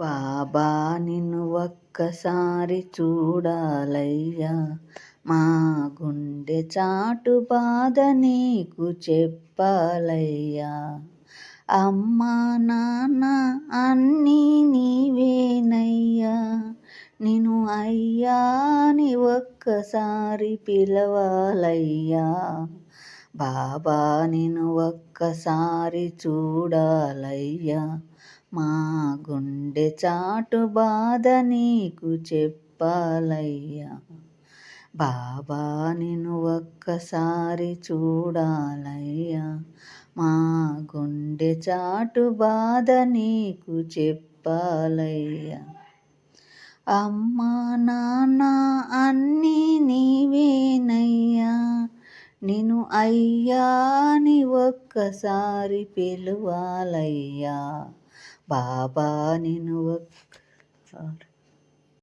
బాబా నిన్ను ఒక్కసారి చూడాలయ్యా. మా గుండె చాటు బాధ నీకు చెప్పాలయ్యా. అమ్మా నాన్న అన్నీ నీవేనయ్యా. నేను అయ్యాని ఒక్కసారి పిలవాలయ్యా. బాబా నేను ఒక్కసారి చూడాలయ్యా. మా గుండె గుండె చాటు బాధ నీకు చెప్పాలయ్యా. బాబా నేను ఒక్కసారి చూడాలయ్యా. మా గుండె చాటు బాధ నీకు చెప్పాలయ్యా. అమ్మా నాన్న అన్నీ నీవేనయ్యా. నేను అయ్యాని ఒక్కసారి పిలువాలయ్యా. బాబా నేను ఒక్క